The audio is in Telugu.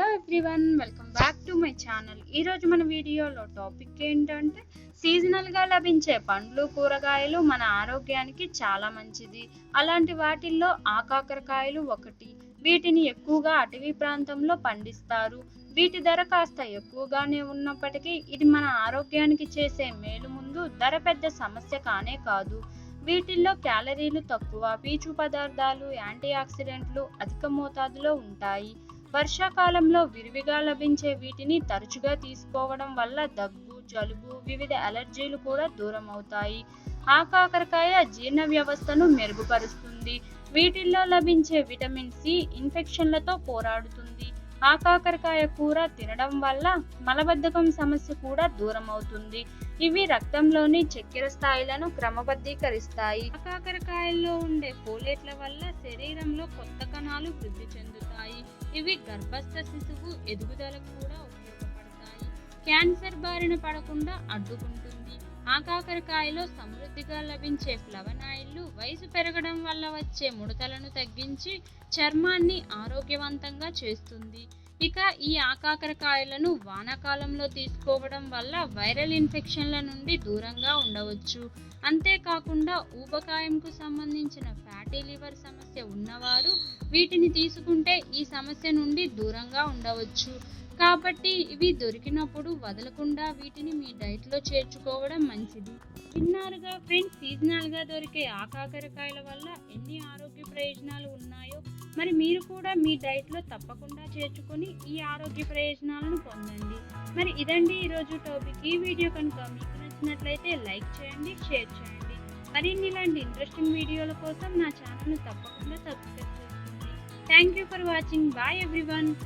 Hello everyone welcome back to my channel ఈరోజు మన వీడియోలో టాపిక్ ఏంటంటే సీజనల్గా లభించే పండ్లు కూరగాయలు మన ఆరోగ్యానికి చాలా మంచిది. అలాంటి వాటిల్లో ఆకాకరకాయలు ఒకటి. వీటిని ఎక్కువగా అటవీ ప్రాంతంలో పండిస్తారు. వీటి ధర కాస్త ఎక్కువగానే ఉన్నప్పటికీ ఇది మన ఆరోగ్యానికి చేసే మేలు ముందు ధర పెద్ద సమస్య కానే కాదు. వీటిల్లో క్యాలరీలు తక్కువ పీచు పదార్థాలు యాంటీ ఆక్సిడెంట్లు అధిక మోతాదులో ఉంటాయి. వర్షాకాలంలో విరివిగా లభించే వీటిని తరచుగా తీసుకోవడం వల్ల దగ్గు జలుబు వివిధ అలర్జీలు కూడా దూరం అవుతాయి. ఆకాకరకాయ జీర్ణ వ్యవస్థను మెరుగుపరుస్తుంది. వీటిల్లో లభించే విటమిన్ సి ఇన్ఫెక్షన్లతో పోరాడుతుంది. ఆకాకరకాయ కూర తినడం వల్ల మలబద్ధకం సమస్య కూడా దూరం అవుతుంది ఇవి రక్తంలోని చక్కెర స్థాయిలను క్రమబద్ధీకరిస్తాయి. ఆకాకరకాయల్లో ఉండే ఫోలేట్ల వల్ల శరీరంలో కొత్త కణాలు వృద్ధి చెందుతాయి. ఇవి గర్భస్థ శిశువు ఎదుగుదలకు కూడా ఉపయోగపడతాయి. క్యాన్సర్ బారిన పడకుండా అడ్డుకుంటుంది. ఆకాకరకాయలో సమృద్ధిగా లభించే ఫ్లవనాయిల్లు వయసు పెరగడం వల్ల వచ్చే ముడతలను తగ్గించి చర్మాన్ని ఆరోగ్యవంతంగా చేస్తుంది. ఇక ఈ ఆకాకరకాయలను వానాకాలంలో తీసుకోవడం వల్ల వైరల్ ఇన్ఫెక్షన్ల నుండి దూరంగా ఉండవచ్చు. అంతేకాకుండా ఊబకాయంకు సంబంధించిన ఫ్యాటీ లివర్ సమస్య ఉన్నవారు వీటిని తీసుకుంటే ఈ సమస్య నుండి దూరంగా ఉండవచ్చు. కాబట్టి ఇవి దొరికినప్పుడు వదలకుండా వీటిని మీ డైట్లో చేర్చుకోవడం మంచిది. విన్నారుగా ఫ్రెండ్స్ సీజనల్గా దొరికే ఆకాకరకాయల వల్ల ఎన్ని ఆరోగ్య ప్రయోజనాలు ఉన్నాయో మరి మీరు కూడా మీ డైట్లో తప్పకుండా చేర్చుకొని ఈ ఆరోగ్య ప్రయోజనాలను పొందండి. మరి ఇదండి ఈరోజు టాపిక్. ఈ వీడియో కనుక మీకు నచ్చినట్లయితే లైక్ చేయండి షేర్ చేయండి. మరిన్ని ఇలాంటి ఇంట్రెస్టింగ్ వీడియోల కోసం నా ఛానల్ను తప్పకుండా సబ్స్క్రైబ్ చేయండి Thank you for watching. Bye everyone.